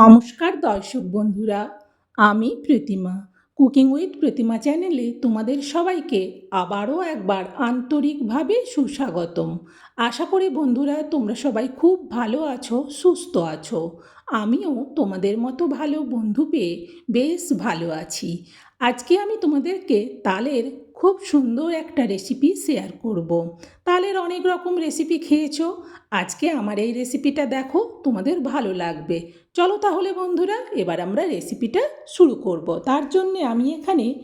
নমস্কার দর্শক বন্ধুরা, আমি প্রতিমা। কুকিং উইথ প্রতিমা চ্যানেলে তোমাদের সবাইকে আবারও একবার আন্তরিকভাবে সুস্বাগতম। আশা করি বন্ধুরা, তোমরা সবাই খুব ভালো আছো, সুস্থ আছো। আমিও তোমাদের মতো ভালো বন্ধু পেয়ে বেশ ভালো আছি। আজকে আমি তোমাদেরকে তালের খুব সুন্দর একটা রেসিপি শেয়ার করব। তালের অনেক রকম রেসিপি খেয়েছো। আজকে আমার এই রেসিপিটা দেখো, তোমাদের ভালো লাগবে। চলো তাহলে বন্ধুরা, এবার আমরা রেসিপিটা শুরু করব। তার জন্যে আমি এখানে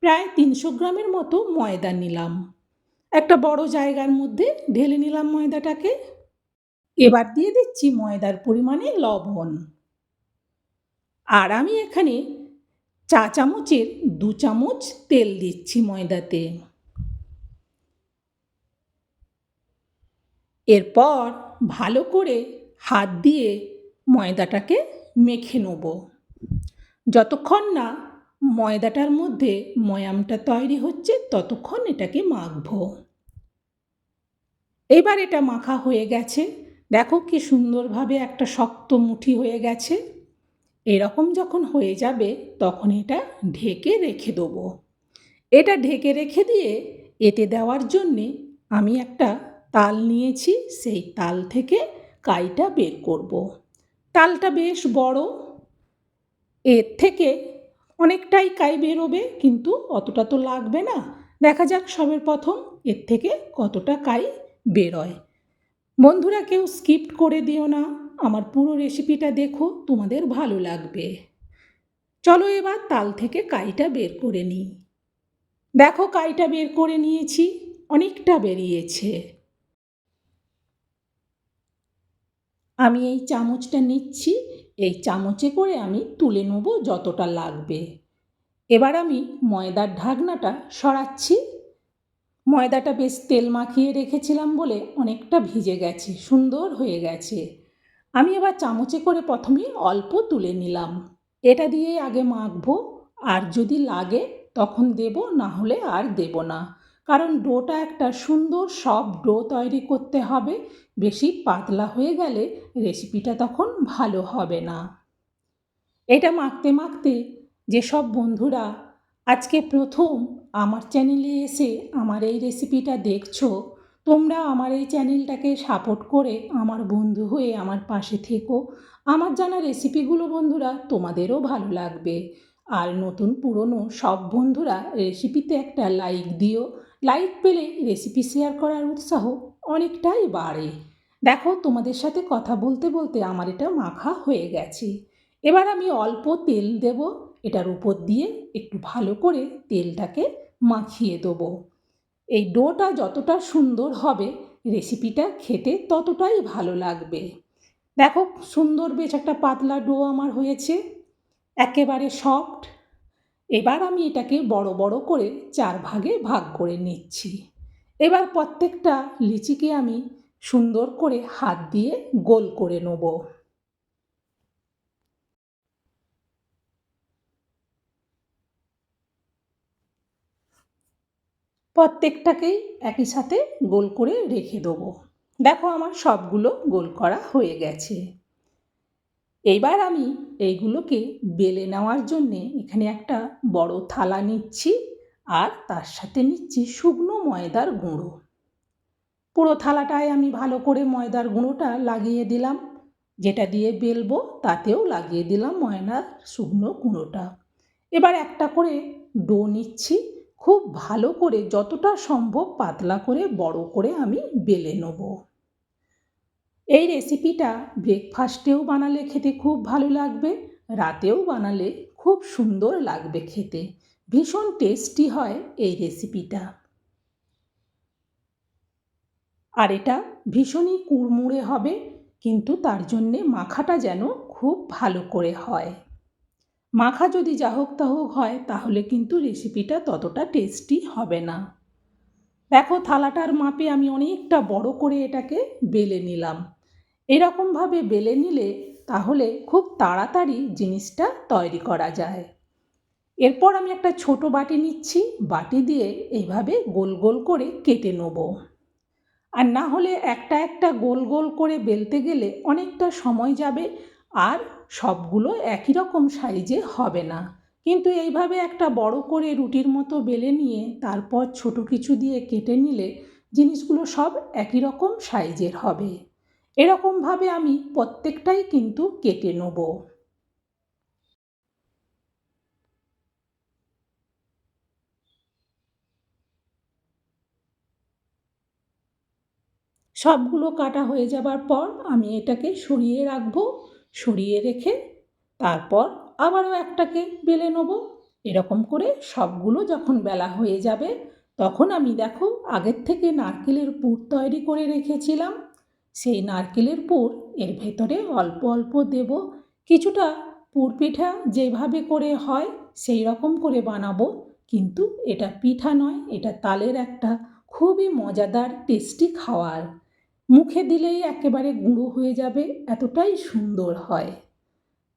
প্রায় তিনশো গ্রামের মতো ময়দা নিলাম। একটা বড় জায়গার মধ্যে ঢেলে নিলাম ময়দাটাকে। এবার দিয়ে দিচ্ছি ময়দার পরিমাণে লবণ। আর আমি এখানে চা চামচের দু চামচ তেল দিচ্ছি ময়দাতে। এরপর ভালো করে হাত দিয়ে ময়দাটাকে মেখে নেব। যতক্ষণ না ময়দাটার মধ্যে ময়ামটা তৈরি হচ্ছে, ততক্ষণ এটাকে মাখব। এবার এটা মাখা হয়ে গেছে। দেখো কি সুন্দরভাবে একটা শক্ত মুঠি হয়ে গেছে। এরকম যখন হয়ে যাবে, তখন এটা ঢেকে রেখে দেবো। এটা ঢেকে রেখে দিয়ে এতে দেওয়ার জন্যে আমি একটা তাল নিয়েছি, সেই তাল থেকে কাইটা বের করব। তালটা বেশ বড়, এর থেকে অনেকটাই কাই বেরোবে, কিন্তু অতটা তো লাগবে না। দেখা যাক সবের প্রথম এর থেকে কতটা কাই বেরোয়। বন্ধুরা কেউ স্কিপ করে দিও না। আমার পুরো রেসিপিটা দেখো, তোমাদের ভালো লাগবে। চলো এবার তাল থেকে কাইটা বের করে নিই। দেখো কাইটা বের করে নিয়েছি, অনেকটা বেরিয়েছে। আমি এই চামচটা নিচ্ছি, এই চামচে করে আমি তুলে নেব যতটা লাগবে। এবার আমি ময়দার ঢাকনাটা সরাচ্ছি। ময়দাটা বেশ তেল মাখিয়ে রেখেছিলাম বলে অনেকটা ভিজে গেছে, সুন্দর হয়ে গেছে। আমি এবার চামচে করে প্রথমে অল্প তুলে নিলাম। এটা দিয়ে আগে মাখবো, আর যদি লাগে তখন দেব, না হলে আর দেব না। কারণ ডোটা একটা সুন্দর সব ডো তৈরি করতে হবে, বেশি পাতলা হয়ে গেলে রেসিপিটা তখন ভালো হবে না। এটা মাখতে মাখতে যেসব বন্ধুরা আজকে প্রথম আমার চ্যানেলে এসে আমার এই রেসিপিটা দেখছ, তোমরা আমার এই চ্যানেলটাকে সাপোর্ট করে আমার বন্ধু হয়ে আমার পাশে থেকো। আমার জানা রেসিপিগুলো বন্ধুরা তোমাদেরও ভালো লাগবে। আর নতুন পুরনো সব বন্ধুরা রেসিপিতে একটা লাইক দিও। লাইক পেলে রেসিপি শেয়ার করার উৎসাহ অনেকটাই বাড়ে। দেখো, তোমাদের সাথে কথা বলতে বলতে আমার এটা মাখা হয়ে গেছে। এবার আমি অল্প তেল দেব। এটার উপর দিয়ে একটু ভালো করে তেলটাকে মাখিয়ে দেবো। এই ডোটা যতটা সুন্দর হবে রেসিপিটা খেতে ততটাই ভালো লাগবে। দেখো, সুন্দর বেশ একটা পাতলা ডো আমার হয়েছে, একেবারে সফট এবার আমি এটাকে বড় বড় করে চার ভাগে ভাগ করে নিচ্ছি। এবার প্রত্যেকটা লিচিকে আমি সুন্দর করে হাত দিয়ে গোল করে নেব। প্রত্যেকটাকেই একই সাথে গোল করে রেখে দেবো। দেখো আমার সবগুলো গোল করা হয়ে গেছে। এইবার আমি এইগুলোকে বেলে নেওয়ার জন্যে এখানে একটা বড় থালা নিচ্ছি আর তার সাথে নিচ্ছি শুকনো ময়দার গুঁড়ো। পুরো থালাটায় আমি ভালো করে ময়দার গুঁড়োটা লাগিয়ে দিলাম। যেটা দিয়ে বেলবো তাতেও লাগিয়ে দিলাম ময়দার শুকনো গুঁড়োটা। এবার একটা করে ডো নিচ্ছি। খুব ভালো করে যতটা সম্ভব পাতলা করে বড় করে আমি বেলে নেব। এই রেসিপিটা ব্রেকফাস্টেও বানালে খেতে খুব ভালো লাগবে, রাতেও বানালে খুব সুন্দর লাগবে খেতে। ভীষণ টেস্টি হয় এই রেসিপিটা। আর এটা ভীষণই কুড়মুড়ে হবে, কিন্তু তার জন্যে মাখাটা যেন খুব ভালো করে হয়। মাখা যদি যা হোক তা হোক হয়, তাহলে কিন্তু রেসিপিটা ততটা টেস্টি হবে না। দেখো, থালাটার মাপে আমি অনেকটা বড় করে এটাকে বেলে নিলাম। এরকমভাবে বেলে নিলে তাহলে খুব তাড়াতাড়ি জিনিসটা তৈরি করা যায়। এরপর আমি একটা ছোট বাটি নিচ্ছি, বাটি দিয়ে এইভাবে গোল গোল করে কেটে নেব। আর না হলে একটা একটা গোল গোল করে বেলতে গেলে অনেকটা সময় যাবে আর সবগুলো একই রকম সাইজে হবে না। কিন্তু এইভাবে একটা বড় করে রুটির মতো বেলে নিয়ে তারপর ছোট কিছু দিয়ে কেটে নিলে জিনিসগুলো সব একই রকম সাইজের হবে। এরকমভাবে আমি প্রত্যেকটাই কিন্তু কেটে নেব। সবগুলো কাটা হয়ে যাবার পর আমি এটাকে সরিয়ে রাখব। সরিয়ে রেখে তারপর আবারও একটাকে বেলে নেব। এরকম করে সবগুলো যখন বেলা হয়ে যাবে, তখন আমি দেখো আগের থেকে নারকেলের পুর তৈরি করে রেখেছিলাম। সেই নারকেলের পুর এর ভেতরে অল্প অল্প দেব। কিছুটা পুর পিঠা যেভাবে করে হয় সেই রকম করে বানাবো। কিন্তু এটা পিঠা নয়, এটা তালের একটা খুবই মজাদার, টেস্টি খাওয়ার। মুখে দিলেই একেবারে গুঁড়ো হয়ে যাবে, এতটাই সুন্দর হয়।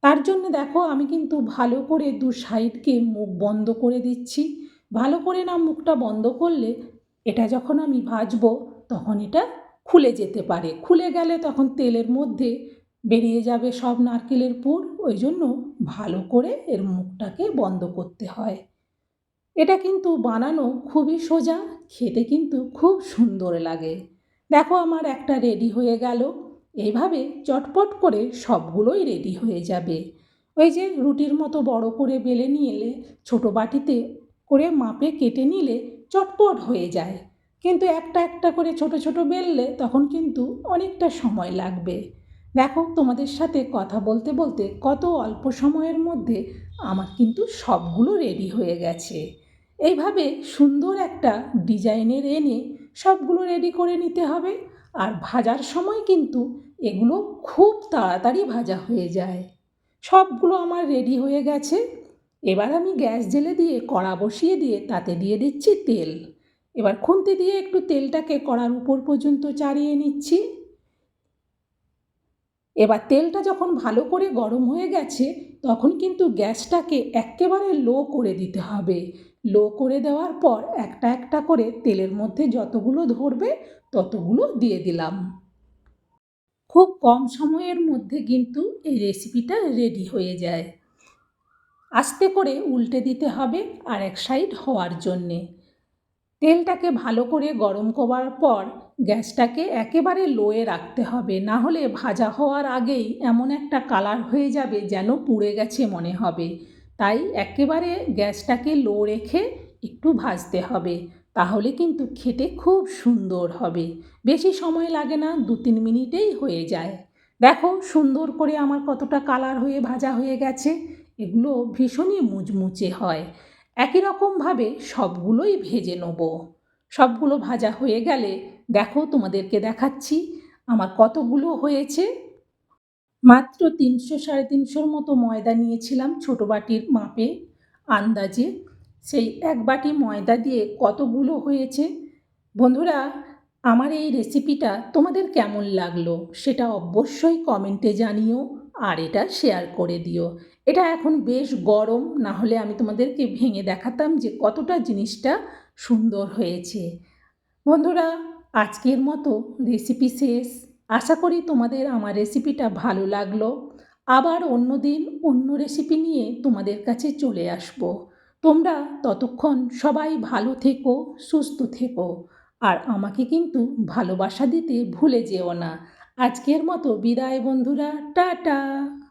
তার জন্য দেখো, আমি কিন্তু ভালো করে দু সাইডকে মুখ বন্ধ করে দিচ্ছি। ভালো করে না মুখটা বন্ধ করলে এটা যখন আমি ভাজবো, তখন এটা খুলে যেতে পারে। খুলে গেলে তখন তেলের মধ্যে বেরিয়ে যাবে সব নারকেলের পুর, ওই জন্য ভালো করে এর মুখটাকে বন্ধ করতে হয়। এটা কিন্তু বানানো খুবই সোজা, খেতে কিন্তু খুব সুন্দর লাগে। দেখো আমার একটা রেডি হয়ে গেল। এইভাবে চটপট করে সবগুলোই রেডি হয়ে যাবে। ওই যে রুটির মতো বড় করে বেলে নিলে, ছোটো বাটিতে করে মাপে কেটে নিলে চটপট হয়ে যায়। কিন্তু একটা একটা করে ছোট ছোট বেললে তখন কিন্তু অনেকটা সময় লাগবে। দেখো তোমাদের সাথে কথা বলতে বলতে কত অল্প সময়ের মধ্যে আমার কিন্তু সবগুলো রেডি হয়ে গেছে। এইভাবে সুন্দর একটা ডিজাইনের এনে সবগুলো রেডি করে নিতে হবে। আর ভাজার সময় কিন্তু এগুলো খুব তাড়াতাড়ি ভাজা হয়ে যায়। সবগুলো আমার রেডি হয়ে গেছে। এবার আমি গ্যাস জেলে দিয়ে কড়া বসিয়ে দিয়ে তাতে দিয়ে দিচ্ছি তেল। এবার খুন্তি দিয়ে একটু তেলটাকে কড়ার উপর পর্যন্ত চাড়িয়ে নিচ্ছি। এবার তেলটা যখন ভালো করে গরম হয়ে গেছে, তখন কিন্তু গ্যাসটাকে একেবারে লো করে দিতে হবে। লো করে দেওয়ার পর একটা একটা করে তেলের মধ্যে যতগুলো ধরবে, ততগুলো দিয়ে দিলাম। খুব কম সময়ের মধ্যে কিন্তু এই রেসিপিটা রেডি হয়ে যায়। আস্তে করে উল্টে দিতে হবে আর এক সাইড হওয়ার জন্যে। তেলটাকে ভালো করে গরম করার পর গ্যাসটাকে একেবারে লোয়ে রাখতে হবে। না হলে ভাজা হওয়ার আগেই এমন একটা কালার হয়ে যাবে যেন পুড়ে গেছে মনে হবে। তাই একেবারে গ্যাসটাকে লো রেখে একটু ভাজতে হবে। তাহলে কিন্তু খেতে খুব সুন্দর হবে। বেশি সময় লাগে না দু তিন মিনিটেই হয়ে যায়। দেখো সুন্দর করে আমার কতটা কালার হয়ে ভাজা হয়ে গেছে। এগুলো ভীষণই মুচমুচে হয়। একই রকমভাবে সবগুলোই ভেজে নেব। সবগুলো ভাজা হয়ে গেলে দেখো তোমাদেরকে দেখাচ্ছি আমার কতগুলো হয়েছে। মাত্র তিনশো সাড়ে তিনশোর মতো ময়দা নিয়েছিলাম ছোটো বাটির মাপে আন্দাজে। সেই এক বাটি ময়দা দিয়ে কতগুলো হয়েছে? বন্ধুরা, আমার এই রেসিপিটা তোমাদের কেমন লাগল সেটা অবশ্যই কমেন্টে জানিও। আর এটা শেয়ার করে দিও। এটা এখন বেশ গরম, না হলে আমি তোমাদেরকে ভেঙে দেখাতাম যে কতটা জিনিসটা সুন্দর হয়েছে। বন্ধুরা, আজকের মতো রেসিপি শেষ। আশা করি তোমাদের আমার রেসিপিটা ভালো লাগল। আবার অন্য দিন অন্য রেসিপি নিয়ে তোমাদের কাছে চলে আসব। তোমরা ততক্ষণ সবাই ভালো থেকো, সুস্থ থেকো। আর আমাকে কিন্তু ভালোবাসা দিতে ভুলে যেও না। আজকের মতো বিদায় বন্ধুরা টাটা।